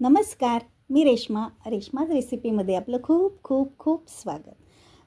नमस्कार मी रेश्मा. रेश्माज रेसिपीमध्ये आपलं खूप खूप खूप स्वागत.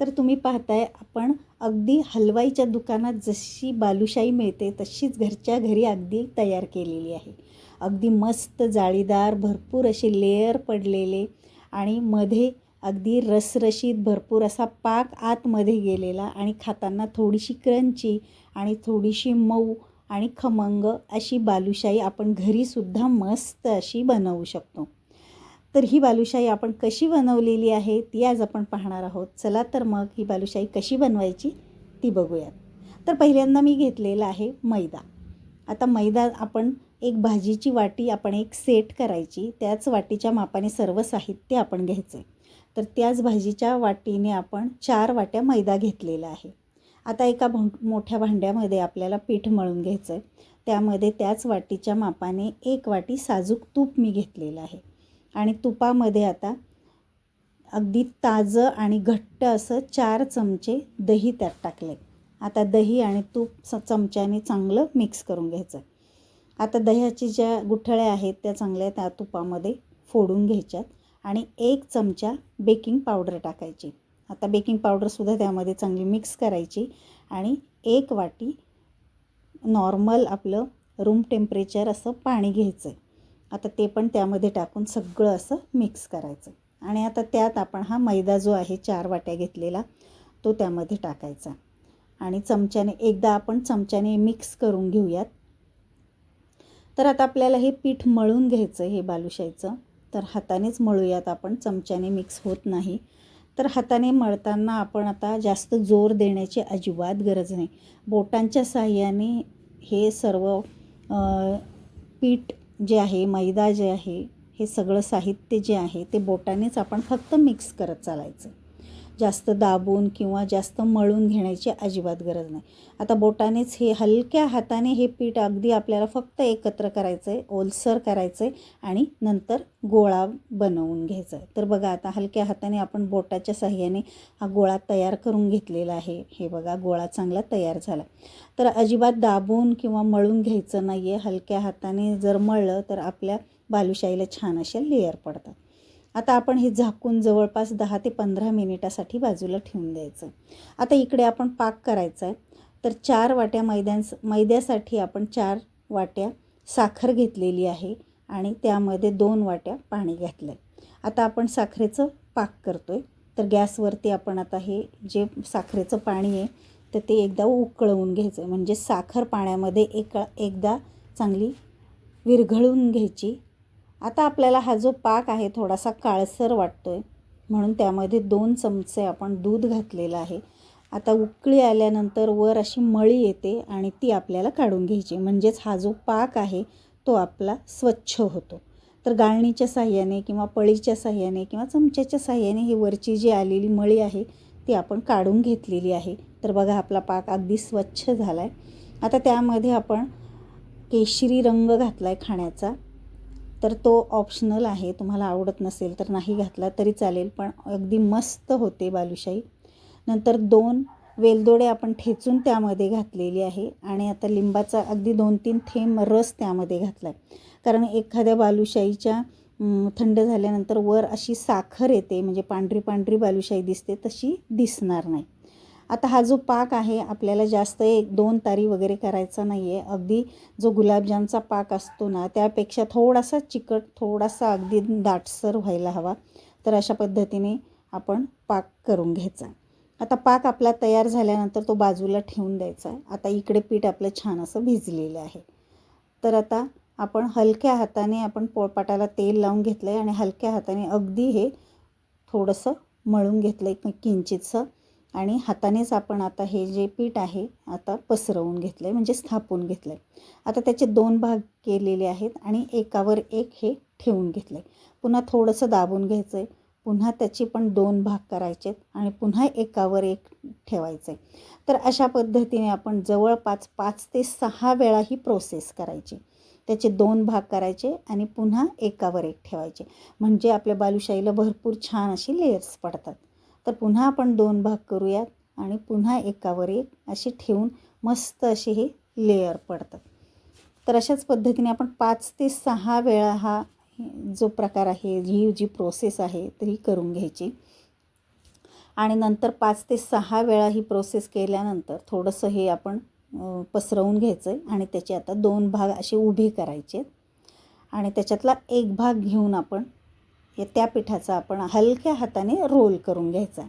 तर तुम्ही पाहताय आपण अगदी हलवाईच्या दुकानात जशी बालुशाही मिळते तशीच घरच्या घरी अगदी तयार केलेली आहे. अगदी मस्त जाळीदार भरपूर असे लेयर पडलेले आणि मध्ये अगदी रसरशीत भरपूर असा पाक आतमध्ये गेलेला आणि खाताना थोडीशी क्रंची आणि थोडीशी मऊ आणि खमंग अशी बालुशाही आपण घरीसुद्धा मस्त अशी बनवू शकतो. तर ही बालुशाही आपण कशी बनवलेली आहे ती आज आपण पाहणार आहोत. चला तर मग ही बालुशाही कशी बनवायची ती बघूयात. तर पहिल्यांदा मी घेतलेला आहे मैदा. आता मैदा आपण एक भाजीची वाटी आपण एक सेट करायची. त्याच वाटीच्या मापाने सर्व साहित्य आपण घ्यायचं तर त्याच भाजीच्या वाटीने आपण चार वाट्या मैदा घेतलेला आहे. आता एका भं मोठ्या भांड्यामध्ये आपल्याला पीठ मळून घ्यायचं आहे त्यामध्ये त्याच वाटीच्या मापाने एक वाटी साजूक तूप मी घेतलेलं आहे. आणि तुपामध्ये आता अगदी ताजं आणि घट्ट असं चार चमचे दही त्यात टाकले आता दही आणि तूप स चमच्याने चांगलं मिक्स करून घ्यायचं आता दह्याची ज्या गुठळ्या आहेत त्या चांगल्या त्या तुपामध्ये फोडून घ्यायच्यात आणि एक चमचा बेकिंग पावडर टाकायची. आता बेकिंग पावडरसुद्धा त्यामध्ये चांगली मिक्स करायची. आणि एक वाटी नॉर्मल आपलं रूम टेम्परेचर असं पाणी घ्यायचं आहे आता ते पण त्यामध्ये टाकून सगळं असं मिक्स करायचं. आणि आता त्यात आपण हा मैदा जो आहे चार वाट्या घेतलेला तो त्यामध्ये टाकायचा. आणि चमच्याने एकदा आपण चमच्याने मिक्स करून घेऊयात. तर आता आपल्याला हे पीठ मळून घ्यायचं हे बालुशाहीचं. तर हातानेच मळूयात आपण चमच्याने मिक्स होत नाही. तर हाताने मळताना आपण आता जास्त जोर देण्याची अजिबात गरज नाही. बोटांच्या साह्याने हे सर्व पीठ जे आहे मैदा जे आहे हे सगळं साहित्य जे आहे ते बोटानेच आपण फक्त मिक्स करत चालायचं. जास्त दाबून किंवा जास्त मळून घेण्याची अजिबात गरज नाही. आता बोटानेच हे हलक्या हाताने हे पीठ अगदी आपल्याला फक्त एकत्र करायचं आहे ओलसर करायचं आहे आणि नंतर गोळा बनवून घ्यायचा आहे तर बघा आता हलक्या हाताने आपण बोटाच्या साह्याने हा गोळा तयार करून घेतलेला आहे. हे बघा गोळा चांगला तयार झाला. तर अजिबात दाबून किंवा मळून घ्यायचं नाही आहे हलक्या हाताने जर मळलं तर आपल्या बालुशाहीला छान असे लेअर पडतात. आता आपण हे झाकून जवळपास दहा ते पंधरा मिनिटासाठी बाजूला ठेवून द्यायचं. आता इकडे आपण पाक करायचा आहे. तर चार वाट्या मैद्यांस मैद्यासाठी आपण चार वाट्या साखर घेतलेली आहे आणि त्यामध्ये दोन वाट्या पाणी घातलं आहे आता आपण साखरेचं पाक करतो आहे तर गॅसवरती आपण आता हे जे साखरेचं पाणी आहे तर ते एकदा उकळवून घ्यायचं आहे म्हणजे साखर पाण्यामध्ये एक एकदा चांगली विरघळून घ्यायची. आता आपल्याला हा जो पाक आहे थोडासा काळसर वाटतो आहे म्हणून त्यामध्ये दोन चमचे आपण दूध घातलेलं आहे. आता उकळी आल्यानंतर वर अशी मळी येते आणि ती आपल्याला काढून घ्यायची. म्हणजेच हा जो पाक आहे तो आपला स्वच्छ होतो. तर गाळणीच्या साह्याने किंवा पळीच्या साह्याने किंवा चमच्याच्या साह्याने ही वरची जी आलेली मळी आहे ती आपण काढून घेतलेली आहे. तर बघा आपला पाक अगदी स्वच्छ झाला आहे आता त्यामध्ये आपण केशरी रंग घातला आहे खाण्याचा. तर तो ऑप्शनल आहे. तुम्हाला आवडत नसेल तर नाही घातला तरी चालेल पण अगदी मस्त होते बालुशाही. नंतर दोन वेलदोडे आपण ठेचून त्यामध्ये घातलेली आहे आणि आता लिंबाचा अगदी दोन तीन थेंब रस त्यामध्ये घातला आहे कारण एखाद्या बालुशाहीच्या थंड झाल्यानंतर वर अशी साखर येते म्हणजे पांढरी पांढरी बालुशाही दिसते तशी दिसणार नाही. आता हा जो पाक आहे आपल्याला जास्त एक दोन तारी वगैरे करायचा नाही आहे अगदी जो गुलाबजामचा पाक असतो ना त्यापेक्षा थोडासा चिकट थोडासा अगदी दाटसर व्हायला हवा. तर अशा पद्धतीने आपण पाक करून घ्यायचा. आता पाक आपला तयार झाल्यानंतर तो बाजूला ठेवून द्यायचा. आता इकडे पीठ आपलं छान असं भिजलेलं आहे. तर आता आपण हलक्या हाताने आपण पोळपाटाला तेल लावून घेतलं आहे आणि हलक्या हाताने अगदी हे थोडंसं मळून घेतलं आहे किंचितसं. आणि हातानेच आपण आता हे जे पीठ आहे आता पसरवून घेतलं आहे म्हणजे स्थापून घेतलं आहे आता त्याचे दोन भाग केलेले आहेत आणि एकावर एक हे ठेवून घेतलं आहे पुन्हा थोडंसं दाबून घ्यायचं आहे पुन्हा त्याची पण दोन भाग करायचे आणि पुन्हा एकावर एक ठेवायचं आहे तर अशा पद्धतीने आपण जवळपास पाच ते सहा वेळा ही प्रोसेस करायची. त्याचे दोन भाग करायचे आणि पुन्हा एकावर एक ठेवायचे. म्हणजे आपल्या बालुशाहीला भरपूर छान अशी लेयर्स पडतात. तर पुन्हा आपण दोन भाग करूयात आणि पुन्हा एकावर एक अशी ठेवून मस्त असे हे लेयर पडतात. तर अशाच पद्धतीने आपण पाच ते सहा वेळा हा जो प्रकार आहे ही जी प्रोसेस आहे तर ही करून घ्यायची. आणि नंतर पाच ते सहा वेळा ही प्रोसेस केल्यानंतर थोडंसं हे आपण पसरवून घ्यायचं आहे आणि त्याचे आता दोन भाग असे उभे करायचे आणि त्याच्यातला एक भाग घेऊन आपण हे त्या पिठाचा आपण हलक्या हाताने रोल करून घ्यायचा.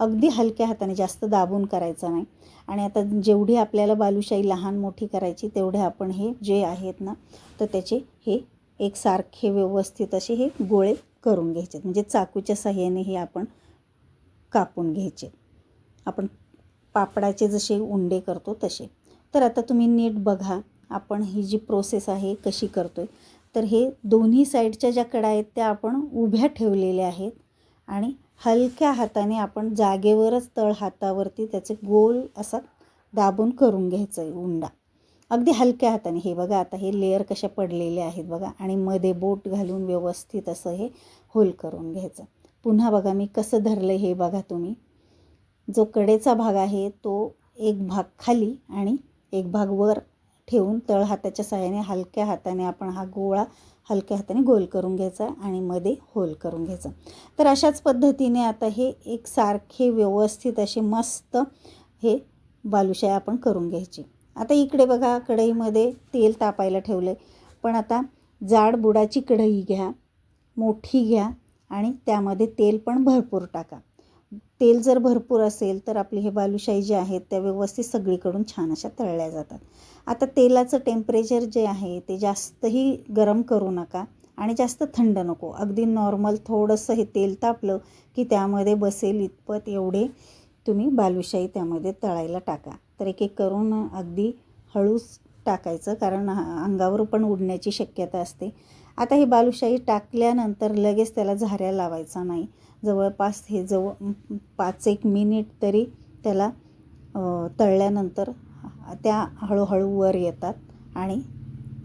अगदी हलक्या हाताने जास्त दाबून करायचा नाही. आणि आता जेवढी आपल्याला बालुशाही लहान मोठी करायची तेवढे आपण हे जे आहेत ना तर त्याचे हे एकसारखे व्यवस्थित असे हे गोळे करून घ्यायचे. म्हणजे चाकूच्या साह्याने हे आपण कापून घ्यायचे. आपण पापडाचे जसे उंडे करतो तसे. तर आता तुम्ही नीट बघा आपण ही जी प्रोसेस आहे कशी करतो आहे तर हे दोन्ही साईडच्या ज्या कडा आहेत त्या आपण उभ्या ठेवलेल्या आहेत आणि हलक्या हाताने आपण जागेवरच तळ हातावरती त्याचे गोल असा दाबून करून घ्यायचं आहे उंडा. अगदी हलक्या हाताने. हे बघा आता हे लेअर कशा पडलेले आहेत बघा. आणि मध्ये बोट घालून व्यवस्थित असं हे होल करून घ्यायचं. पुन्हा बघा मी कसं धरलं हे बघा तुम्ही. जो कडेचा भाग आहे तो एक भाग खाली आणि एक भाग वर ठेवून तळ हाताच्या सहाय्याने हलक्या हाताने आपण हा गोळा हलक्या हाताने गोल करून घ्यायचा आणि मध्ये होल करून घ्यायचा. तर अशाच पद्धतीने आता हे एक सारखे व्यवस्थित असे मस्त हे बालुशाही आपण करून घ्यायची. आता इकडे बघा कढईमध्ये तेल तापायला ठेवलं आहे पण आता जाड बुडाची कढई घ्या मोठी घ्या आणि त्यामध्ये तेल पण भरपूर टाका. तेल जर भरपूर असेल तर आपली हे बालुशाही जे आहेत त्या व्यवस्थित सगळीकडून छान अशा तळल्या जातात. आता तेलाचं टेम्परेचर जे आहे ते जास्तही गरम करू नका आणि जास्त थंड नको. अगदी नॉर्मल थोडंसं हे तेल तापलं की त्यामध्ये बसेल इतपत एवढे तुम्ही बालुशाही त्यामध्ये तळायला टाका. तर एक एक करून अगदी हळूच टाकायचं कारण अंगावर पण उडण्याची शक्यता असते. आता ही बालुशाही टाकल्यानंतर लगेच त्याला झाऱ्या लावायचा नाही. जवळपास हे जवळ पाच एक मिनिट तरी त्याला तळल्यानंतर त्या हळूहळू वर येतात आणि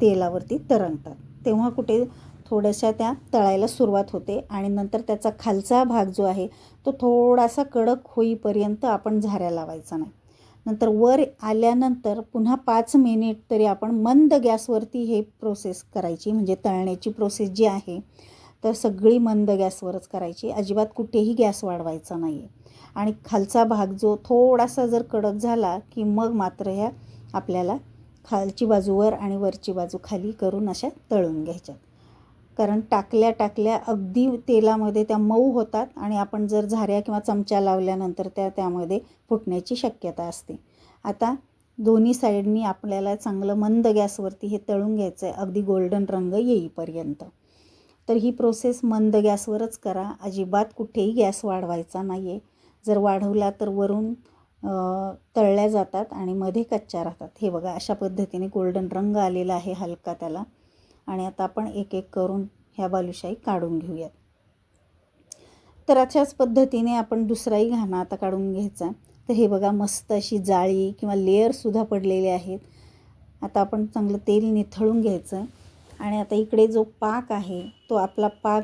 तेलावरती तरंगतात. तेव्हा कुठे थोड्याशा त्या तळायला सुरुवात होते आणि नंतर त्याचा खालचा भाग जो आहे तो थोडासा कडक होईपर्यंत आपण झाऱ्या लावायचा नाही. नंतर वर आल्यानंतर पुन्हा पाच मिनिट तरी आपण मंद गॅसवरती हे प्रोसेस करायची म्हणजे तळण्याची प्रोसेस जी आहे तर सगळी मंद गॅसवरच करायची. अजिबात कुठेही गॅस वाढवायचा नाही आहे आणि खालचा भाग जो थोडासा जर कडक झाला की मग मात्र ह्या आपल्याला खालची बाजूवर आणि वरची बाजू खाली करून अशा तळून घ्यायच्यात कारण टाकल्या टाकल्या अगदी तेलामध्ये त्या मऊ होतात आणि आपण जर झाऱ्या किंवा चमचा लावल्यानंतर त्या त्यामध्ये फुटण्याची शक्यता असते. आता दोन्ही साईडनी आपल्याला चांगलं मंद गॅसवरती हे तळून घ्यायचं आहे अगदी गोल्डन रंग येईपर्यंत. तर ही प्रोसेस मंद गॅसवरच करा. अजिबात कुठेही गॅस वाढवायचा नाही आहे जर वाढवला तर वरून तळल्या जातात आणि मध्ये कच्च्या राहतात. हे बघा अशा पद्धतीने गोल्डन रंग आलेला आहे हलका त्याला. आणि आता आपण एक एक करून ह्या बालुशाही काढून घेऊयात. तर अशाच पद्धतीने आपण दुसराही घाणा आता काढून घ्यायचा. तर हे बघा मस्त अशी जाळी किंवा लेअरसुद्धा पडलेले आहेत. आता आपण चांगलं तेल निथळून घ्यायचं. आणि आता इकडे जो पाक आहे तो आपला पाक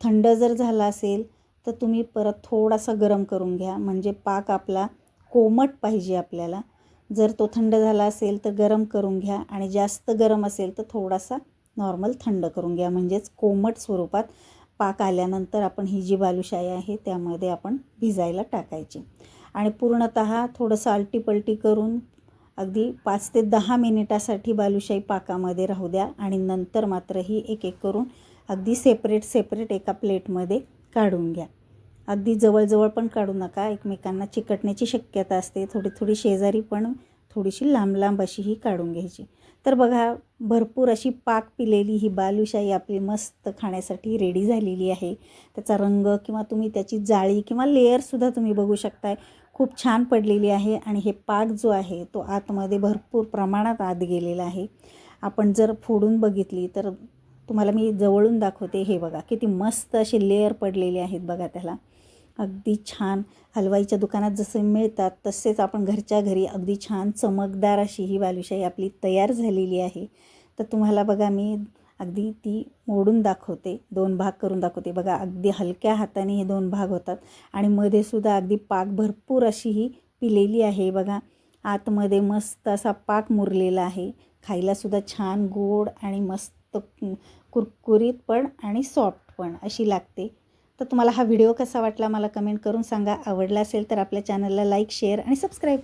थंड जर झाला असेल तर तुम्ही परत थोडासा गरम करून घ्या. म्हणजे पाक आपला कोमट पाहिजे आपल्याला. जर तो थंड झाला असेल तर गरम करून घ्या. आणि जास्त गरम असेल तर थोडासा नॉर्मल थंड करून घ्या. म्हणजेच कोमट स्वरूपात पाक आल्यानंतर आपण ही जी बालुशाही आहे त्यामध्ये आपण भिजायला टाकायची. आणि पूर्णत थोडंसं आलटीपलटी करून अगदी पाच ते दहा मिनिटासाठी बालुशाही पाकामध्ये राहू द्या आणि नंतर मात्र ही एक एक करून अगदी सेपरेट सेपरेट एका प्लेटमध्ये काढून घ्या. अगदी जवळजवळ पण काढू नका. एकमेकांना चिकटण्याची शक्यता असते. थोडी थोडी शेजारी पण थोडीशी लांब लांब अशी ही काढून घ्यायची. तर बघा भरपूर अशी पाक पिलेली ही बालुशाही आपली मस्त खाण्यासाठी रेडी झालेली आहे. त्याचा रंग किंवा तुम्ही त्याची जाळी किंवा लेअरसुद्धा तुम्ही बघू शकताय. खूप छान पडलेली आहे आणि हे पाक जो आहे तो आतमध्ये भरपूर प्रमाणात आत गेलेला आहे. आपण जर फोडून बघितली तर तुम्हाला मी जवळून दाखवते. हे बघा किती मस्त असे लेअर पडलेले आहेत बघा त्याला. अगदी छान. हलवाईच्या दुकानात जसे मिळतात तसेच आपण घरच्या घरी अगदी छान चमकदार अशी ही बालुशाही आपली तयार झालेली आहे. तर तुम्हाला बघा मी अगदी ती मोडून दाखवते. दोन भाग करून दाखवते. बघा अगदी हलक्या हाताने हे दोन भाग होतात आणि मध्येसुद्धा अगदी पाक भरपूर अशी ही पिलेली आहे. बघा आतमध्ये मस्त असा पाक मुरलेला आहे. खायलासुद्धा छान गोड आणि मस्त कुरकुरीत पण आणि सॉफ्ट पण अशी लागते. तर तुम्हाला हा व्हिडिओ कसा वाटला मला कमेंट करून सांगा. आवडला असेल तर आपल्या चॅनलला लाईक शेअर आणि सबस्क्राईब